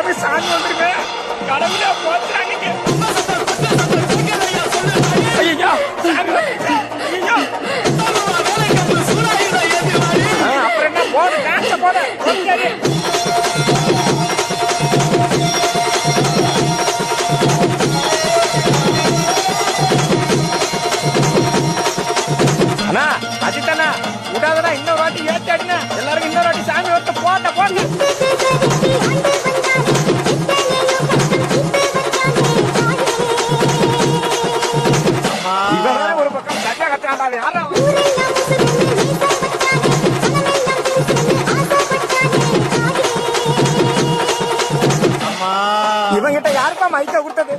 எனக்கு சாமி வந்துருங்க. கடவுளே போச்சுறாங்க அப்புறம் என்ன? போடு டான்ஸ போடு. அண்ணா அஜித்தண்ணா விடாதடா இன்னொரு வாட்டி ஏத்தாடினா எல்லாருக்கும் இன்னொரு வாட்டி சாமி ஒருத்த போட்ட போட்ட ஒரு பக்கம் கட்டா கட்டாண்டா யாரா? இவங்கிட்ட யாருப்பா மைக்க கொடுத்தது?